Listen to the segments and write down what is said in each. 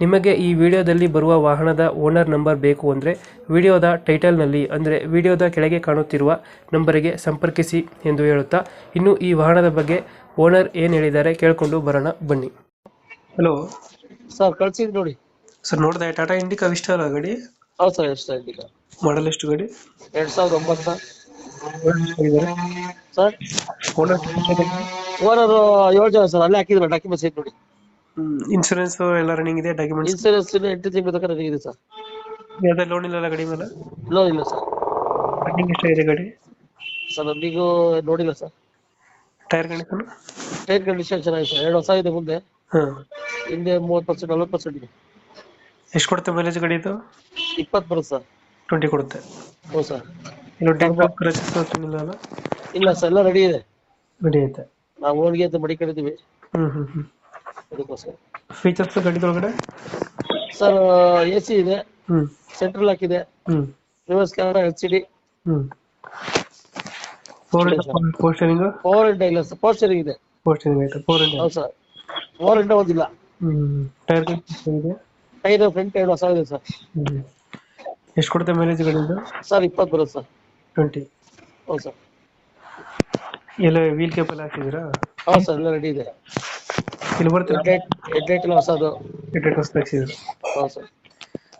ನಿಮಗೆ ಈ ವಿಡಿಯೋದಲ್ಲಿ ಬರುವ ವಾಹನದ ಓನರ್ ನಂಬರ್ ಬೇಕು ಅಂದರೆ ವಿಡಿಯೋದ ಟೈಟಲ್ನಲ್ಲಿ ಅಂದರೆ ವಿಡಿಯೋದ ಕೆಳಗೆ ಕಾಣುತ್ತಿರುವ ನಂಬರಿಗೆ ಸಂಪರ್ಕಿಸಿ ಎಂದು ಹೇಳುತ್ತಾ ಇನ್ನು ಈ ವಾಹನದ ಬಗ್ಗೆ ಓನರ್ ಏನು ಹೇಳಿದ್ದಾರೆ ಕೇಳಿಕೊಂಡು ಬರೋಣ ಬನ್ನಿ. ಹಲೋ ಸರ್ ಕಳ್ಸಿದ್ ನೋಡಿ. ಸರ್ ನೋಡಿದೆ ಟಾಟಾ ಇಂಡಿಕಾ ವಿಸ್ಟಾರ ಗಾಡಿ? ಹೌದು ಸರ್ ಎಷ್ಟು ಈಗ ಮಾಡಲ್ ಎಷ್ಟು ಗಾಡಿ? ಎರಡು ಸಾವಿರದ ಒಂಬತ್ತ. ಸರ್? ಓನರ್ ಓನರ್ ಏಳು ಜನ ಸರ್ ಅಲ್ಲೇ ಹಾಕಿದ್ರು ಡಾಕ್ಯುಮೆಂಟ್ಸ್ ಐತೆ ನೋಡಿ. ಇನ್ಸೂರೆನ್ಸ್ ಎಲ್ಲ ರನ್ನಿಂಗ್ ಇದೆ ಡಾಕ್ಯುಮೆಂಟ್ಸ್ ಇನ್ಸೂರೆನ್ಸ್ ಎಂಟು ತಿಂಗಳ ತನಕ ನನಗೆ ಇದೆ ಸರ್ ಯಾವುದೇ ಲೋನ್ ಇಲ್ಲ ಗಾಡಿ ಮೇಲೆ? ಲೋನ್ ಇಲ್ಲ ಸರ್ ರನ್ನಿಂಗ್ ಇದೆ ಗಾಡಿ? ಸರ್ ನಮಗೂ ನೋಡಿಲ್ಲ sir tyre condition tyre condition ಚೆನ್ನಾಗಿದೆ ಸರ್ ಎರಡು ಹೊಸ ಇದೆ ಮುಂದೆ. ಹಾಂ. ಹಿಂದೆ ಮೂವತ್ತು ಪರ್ಸೆಂಟ್ ನಲ್ವತ್ತು ಪರ್ಸೆಂಟ್ ಇದೆ. ಎಷ್ಟು ಕೊಡುತ್ತೆ ಮೈಲೇಜ್ ಗಾಡಿ ಇದು? ಇಪ್ಪತ್ತು ಬರುತ್ತೆ ಸರ್ ಟ್ವೆಂಟಿ ಕೊಡುತ್ತೆ. ಹ್ಞೂ ಸರ್ ಇನ್ನು ಕ್ರಚಸ್ ಇಲ್ಲ ಅಲ್ಲ? ಇಲ್ಲ ಸರ್ ಎಲ್ಲ ರೆಡಿ ಇದೆ. ರೆಡಿ ಐತೆ. ನಾವು ಓಣಿಗೆ ಅಂತ ಮಡಿಕೊಂಡಿದ್ದೀವಿ. ಹ್ಮ್ ಹ್ಮ್ ಹ್ಮ್. ಅದಕ್ಕೋಸ್ಕರ. ಫೀಚರ್ಸ್ ಗಾಡಿದೊಳಗಡೆ ಸರ್ ಎ ಸಿ ಇದೆ. ಹ್ಮ್. ಸೆಂಟ್ರಲ್ ಹ್ಮ್. ರಿವರ್ಸ್ ಕ್ಯಾಮರಾ ಎಚ್ ಡಿ ಹ್ಮ್. ಫೋರ್ ಫೋರ್ ಸ್ಟೇರಿಂಗ್ ಇಂಡ ಇಲ್ಲ ಸರ್ ಪೋಸ್ಟರಿಂಗ್ ಸ್ಟೇರಿಂಗ್ ಇದೆ. ಫೋರ್ ಸ್ಟೇರಿಂಗ್ ಐತೆ ಫೋರ್ ಹೌದು ಸರ್ ಪವರ್ ಇಂಟ ಒಂದಿಲ್ಲ ಹ್ಮ್. ಟೈರ್ ಇದೆ ಟೈರ್ ಫ್ರಂಟ್ ಟೈರ್ ಹೊಸ ಇದೆ ಸರ್ ಎಷ್ಟು ಕೊಡುತ್ತೆ ಮೈಲೇಜ್ ಗಾಡಿದು ಸರ್ ಇಪ್ಪತ್ತು ಬರುತ್ತೆ ಸರ್ ಟ್ವೆಂಟಿ ಹೌದು ಸರ್ ಎಲ್ಲ ವೀಲ್ ಕೇಪ್ ಎಲ್ಲ ಹಾಕಿದ್ದೀರಾ? ಹೌದು ಸರ್ ಎಲ್ಲ ರೆಡಿ ಇದೆ. ಇಲ್ಲಿ ಬರುತ್ತೆ ಹೊಸದು. ಹೊಸ ಹೌದು ಸರ್.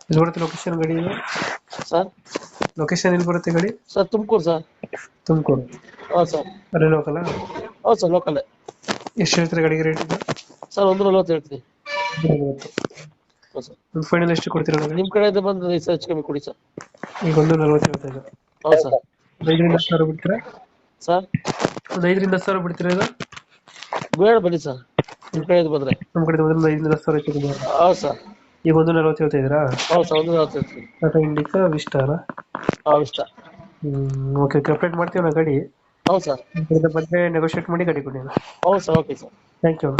ಇಲ್ಲಿ ಬರುತ್ತೆ ಲೊಕೇಶನ್ ಗಾಡಿ ಸರ್? ಲೊಕೇಶನ್ ಎಲ್ಲಿ ಬರುತ್ತೆ ಗಾಡಿ? Sir Tumakuru sir. ತುಮಕೂರು. ಹೌದು ಸರ್. ಅದೇ ಲೋಕಲ್ ಹೌದು ಸರ್ ಲೋಕಲ್ ಎಷ್ಟು ಹೇಳ್ತಾರೆ ಗಾಡಿಗೆ ರೇಟ್ ಇದು? ಸರ್ ಒಂದು ನಲ್ವತ್ತು ಹೇಳ್ತೀನಿ. ಹೌದು ಸರ್. ಒಂದು ಫೈನಲ್ ಎಷ್ಟು ಕೊಡ್ತೀರಾ ಗಾಡಿ? ನಿಮ್ಮ ಕಡೆಯಿಂದ ಬಂದು ಐದು ಸಾವಿರ ಹೆಚ್ಚು ಕಮ್ಮಿ ಕೊಡಿ ಸರ್. ಈಗ ಒಂದು ನಲ್ವತ್ತು ಹೇಳ್ತಾ ಇದೆ ಹೌದು ಸರ್. ಒಂದು ಐದರಿಂದ ಹತ್ತು ಸಾವಿರ ಬಿಡ್ತೀರಾ? ಸರ್? ಒಂದು ಐದರಿಂದ ಹತ್ತು ಸಾವಿರ ಬಿಡ್ತೀರಾ ಇದು? ಬೇಡ ಬನ್ನಿ ಸರ್. ನಿಮ್ಮ ಕಡೆ ಬಂದ್ರೆ? ನಮ್ಮ ಕಡೆ ಒಂದು ಐದರಿಂದ ಹತ್ತು ಸಾವಿರ ಹೆಚ್ಚು ಕಮ್ಮಿ ಆಗುತ್ತೆ. ಹೌದು ಸರ್? ಈಗ ಒಂದು ನಲ್ವತ್ತು ಹೇಳ್ತಾ ಇದ್ದೀರಾ? ಹೌದು ಸರ್ ಒಂದು ಟಾಟಾ ಇಂಡಿಕಾ ವಿಸ್ಟಾರ ಇಷ್ಟ ಹ್ಮ್ ಓಕೆ ಓಕೆ ಅಪ್ಡೇಟ್ ಮಾಡ್ತೀವಿ ನಾ ಗಾಡಿ? ಹೌದು ಸರ್. ನಿಮ್ಮ ಕಡೆಯಿಂದ ಬಂದರೆ ನೆಗೋಷಿಯೇಟ್ ಮಾಡಿ ಗಾಡಿ ಕೊಡಿ ಹೌದು sir okay sir. Thank you